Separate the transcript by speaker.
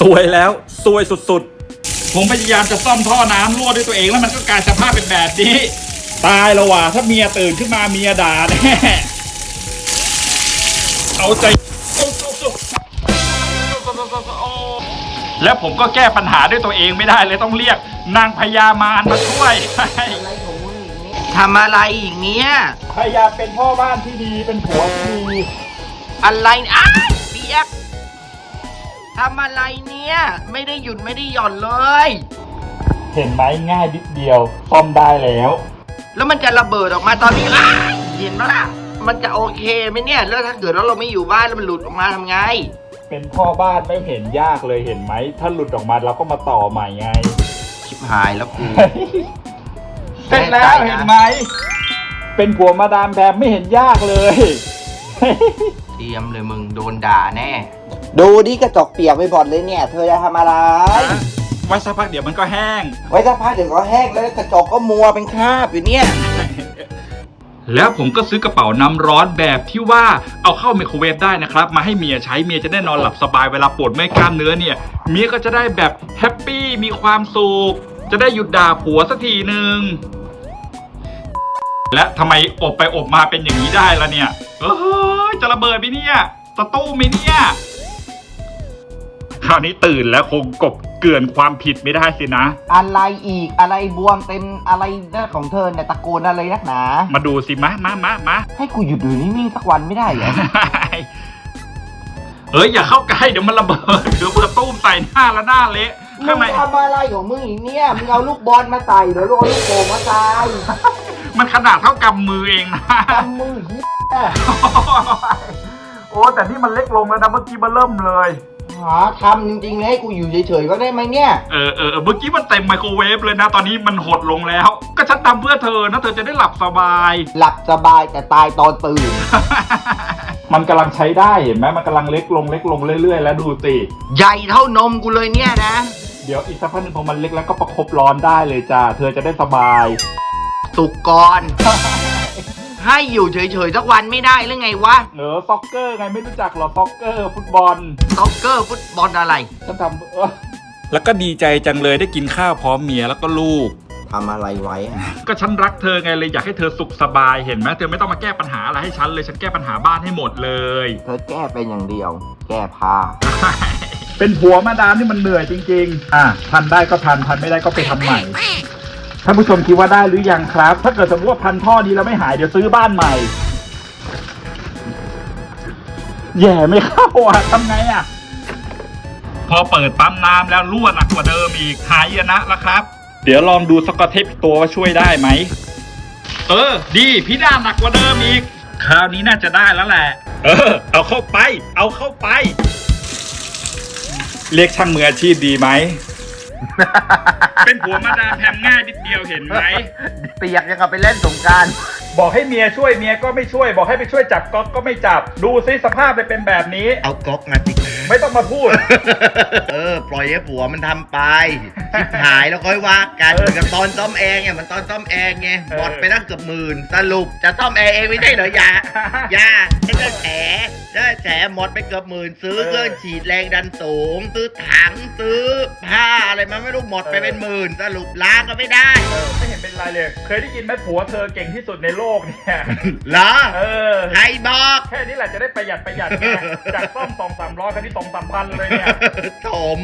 Speaker 1: สวยแล้วสวยสุดๆ ผมพยายามจะซ่อมท่อน้ำรั่วด้วยตัวเองแล้วมันก็กลายสภาพเป็นแบบนี้ ตายแล้วว่ะถ้าเมียตื่นขึ้นมาเมียด่าแน่เอาใจแล้วผมก็แก้ปัญหาด้วยตัวเองไม่ได้เลยต้องเรียกนางพญามารมาช่วย
Speaker 2: ทำอะไรอีกเนี้ย
Speaker 1: พยายามเป็นพ่อบ้านที่ดีเป็นผัวที่ดี
Speaker 2: อะไรอ้าเปียก ทำอะไรเนี้ยไม่ได้หยุดไม่ได้หย่อนเลย
Speaker 1: เห็นไหมง่ายนิดเดียวซ่อมได้แล้ว
Speaker 2: แล้วมันจะระเบิดออกมาตอนนี้อ้ายเห็นไหมล่ะมันจะโอเคไหมเนี่ยแล้วถ้าเกิดว่าเราไม่อยู่บ้านแล้วมันหลุดออกมาทำไง
Speaker 1: เป็นพ่อบ้านไม่เห็นยากเลยเห็นไหม ถ้าหลุดออกมาเราก็มาต่อใหม่ไง
Speaker 2: ชิบหายแล้วกู
Speaker 1: เสร็จแล้วเห็นไหม เป็นผัวมาดามแบมไม่เห็นยากเลย
Speaker 2: เตรียมเลยมึงโดนด่าแน่
Speaker 3: ดูดิกระจกเปียกไปหมดเลยเนี่ย เธอจะทำอะไร
Speaker 1: ไว้สักพักเดี๋ยวมันก็แห้ง
Speaker 3: ไว้สักพักเดี๋ยวก็แห้งแล้วกระจกก็มัวเป็นคราบอยู่เนี่ย
Speaker 1: แล้วผมก็ซื้อกระเป๋าน้ำร้อนแบบที่ว่าเอาเข้าไมโครเวฟได้นะครับ มาให้เมียใช้เมียจะได้นอนหลับสบายเวลาปวดเมื่อยกล้ามเนื้อเนี่ย เมียก็จะได้แบบแฮปปี้มีความสุขจะได้หยุดด่าผัวสักทีหนึ่งและทำไมอบไปอบมาเป็นอย่างนี้ได้ล่ะเนี่ยเอ้ยจะระเบิดไหมเนี่ยจะตู้มไหมเนี่ย คราวนี้ตื่นแล้วคงกบเกลื่อนความผิดไม่ได้สินะ
Speaker 3: อะไรอีกอะไรบวมเต็มอะไรนั่นของเธอเนี่ยตะโกนอะไรนักหนา
Speaker 1: มาดูสิมะมามามา
Speaker 3: ให้กูหยุดอยู่นิ่งๆสักวันไม่ได้เหรอ
Speaker 1: เอ้ยอย่าเข้าใกล้เดี๋ยวมันระเบิดเดี๋ยวมันจะตุ้มใส่หน้าแล้วหน้าเละ
Speaker 3: มึ
Speaker 1: ข้าง
Speaker 3: ง
Speaker 1: ใน
Speaker 3: ทำอะไรของมึงอีกเนี่ย มึงเอาลูกบอลมาใส่หรือลูกเอาลูกโป่งมาใส่
Speaker 1: มันขนาดเท่ากำมือเองนะ
Speaker 3: กำมือเหี้ย
Speaker 1: โอ้แต่นี่มันเล็กลงแล้วนะเมื่อกี้มันเริ่มเลย
Speaker 3: หาทำจริงๆเลยให้กูอยู่เฉยๆก็ได้ไหมเนี่ย
Speaker 1: เออเออเออเมื่อกี้มันเต็มไมโครเวฟเลยนะ ตอนนี้มันหดลงแล้ว ก็ฉันทำเพื่อเธอนะ เธอจะได้หลับสบาย
Speaker 3: หลับสบายแต่ตายตอนตื่น
Speaker 1: มันกำลังใช้ได้เห็นไหมมันกำลังเล็กลงเล็กลงเรื่อยๆ แล้วดูสิ
Speaker 2: ใหญ่เท่านมกูเลยเนี่ยนะ
Speaker 1: เดี๋ยวอีกสักพักหนึ่งพอมันเล็กแล้วก็ประคบร้อนได้เลยจ้า เธอจะได้สบาย
Speaker 2: สุกก่อน ให้อยู่เฉยๆสักวันไม่ได้หรือไงวะ
Speaker 1: เออซ็อกเกอร์ไงไม่รู้จักหรอซ็อกเกอร์ฟุตบอล
Speaker 2: ซ็อกเกอร์ฟุตบอลอะไร
Speaker 1: ฉันทำเออแล้วก็ดีใจจังเลยได้กินข้าวพร้อมเมียแล้วก็ลูก
Speaker 3: ทำอะไรไว้อะ
Speaker 1: ก็ฉันรักเธอไงเลยอยากให้เธอสุขสบายเห็นไหมเธอไม่ต้องมาแก้ปัญหาอะไรให้ฉันเลยฉันแก้ปัญหาบ้านให้หมดเลย
Speaker 3: เธอแก้เป็นอย่างเดียว แก้ผ้า
Speaker 1: เป็นผัวมาดามนี่มันเหนื่อยจริง ๆ อะพันได้ก็พันพันไม่ได้ก็ไปทำใหม่ ท่านผู้ชมคิดว่าได้หรือยังครับ ถ้าเกิดสมมติว่าพันท่อนี้แล้วไม่หายเดี๋ยวซื้อบ้านใหม่ แย่ไม่เข้าอะทำไงอะ พอเปิดปั๊มน้ำแล้วรั่วหนักกว่าเดิมอีกหายนะแล้วครับ เดี๋ยวลองดูสกอตเทปตัวว่าช่วยได้ไหม เออ ดีพี่ด้านหนักกว่าเดิมอีก คราวนี้น่าจะได้แล้วแหละ เออ เอาเข้าไป เอาเข้าไป เรียกช่างมืออาชีพดีไหม เป็นผัวมาดามแพมง่ายนิดเดียวเห็นไหม
Speaker 3: เปียกยังกับไปเล่นสงกราร
Speaker 1: บอกให้เมียช่วยเมียก็ไม่ช่วย บอกให้ไปช่วยจับก๊อกก็ไม่จับ ดูซิสภาพไปเป็นแบบนี้
Speaker 4: เอาก๊อกมาสิคะ
Speaker 1: ไม่ต้องมาพูด
Speaker 4: เออ ปล่อยให้ผัวมันทำไปชิบหายแล้วค่อยว่ากัน
Speaker 1: เออ
Speaker 4: เหมือนกับตอนซ่อมแอร์ไงเหมันตอนซ่อมแอร์ไง
Speaker 1: เออ
Speaker 4: หมดไปตั้งเกือบหมื่นสรุปจะซ่อมแอร์เองไม่ใช่เหรออยาอยาจะจะแฉ จะแฉหมดไปเกือบหมื่นซื้อเครื่องฉีดแรงดันสูง ซื้อถังซื้อผ้าอะไรมาไม่รู้หมดไปเป็นหมื่นสรุปล้างก็ไม่ได้
Speaker 1: เออไม่เห็นเป็นไรเลย เคยได้ยินไหมผัวเธอเก่งที่สุดในโลกเนี่ย
Speaker 4: เหรอ
Speaker 1: เออ
Speaker 4: ใครบอก
Speaker 1: แค่นี้แหละจะได้ประหยัดประหยัดไงจากซ่อมสองสามร้อยคันนี้สองสามพันเลยเนี่ย
Speaker 4: ถม